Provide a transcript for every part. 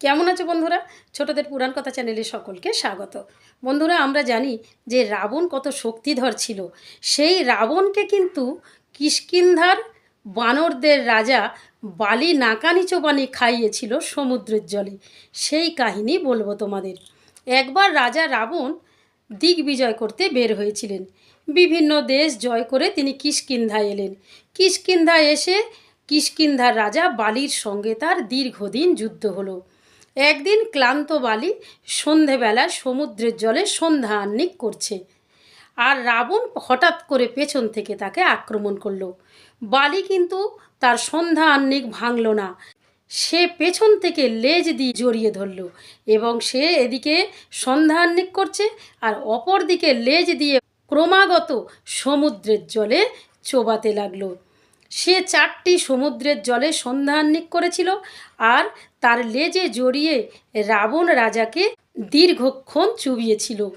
কেমন আছো বন্ধুরা? ছোটদের পুরাণ কথা চ্যানেলে সকলকে স্বাগত। বন্ধুরা, আমরা জানি যে রাবণ কত শক্তিধর ছিল। সেই রাবণকে কিন্তু কিষ্কিন্ধার বানরদের রাজা বালি নাকানি চোবানি খাইয়েছিল সমুদ্রের জলে। সেই কাহিনী বলব তোমাদের। একবার রাজা রাবণ দিগ্বিজয় করতে বের হয়েছিলেন। বিভিন্ন দেশ জয় করে তিনি কিষ্কিন্ধায় এলেন। কিষ্কিন্ধায় এসে কিষ্কিন্ধার রাজা বালির সঙ্গে তার দীর্ঘদিন যুদ্ধ হলো। একদিন ক্লান্ত বালি সন্ধেবেলা সমুদ্রের জলে সন্ধ্যা আহ্নিক করছে। আর রাবণ হঠাৎ করে পেছন থেকে তাকে আক্রমণ করল। বালি কিন্তু তার সন্ধ্যা আহ্নিক ভাঙল না। সে পেছন থেকে লেজ দিয়ে জড়িয়ে ধরল এবং সে এদিকে সন্ধ্যান্নিক করছে আর অপর দিকে লেজ দিয়ে ক্রমাগত সমুদ্রের জলে চোবাতে লাগল। সে চারটি সমুদ্রের জলে সন্ধ্যান্নিক করেছিল আর তার লেজে জড়িয়ে রাবণ রাজাকে দীর্ঘক্ষণ চুবিয়েছিল।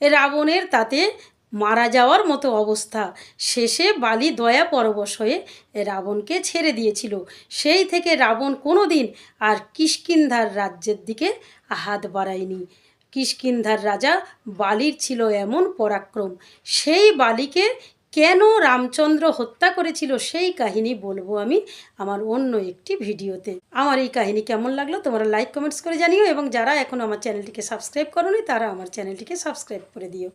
রাবণের তাতে মারা যাওয়ার মতো অবস্থা। শেষে বালি দয়া পরবশ হয়ে রাবণকে ছেড়ে দিয়েছিল। সেই থেকে রাবণ কোনো দিন আর কিষ্কিন্ধার রাজ্যের দিকে হাত বাড়ায়নি। কিষ্কিন্ধার রাজা বালির ছিল এমন পরাক্রম। সেই বালিকে কেন রামচন্দ্র হত্যা করেছিল সেই কাহিনী বলব আমি আমার অন্য একটি ভিডিওতে। আমার এই কাহিনী কেমন লাগল তোমরা লাইক কমেন্টস করে জানিও এবং যারা এখন আমার চ্যানেলটিকে সাবস্ক্রাইব করোনি তারা আমার চ্যানেলটিকে সাবস্ক্রাইব করে দিও।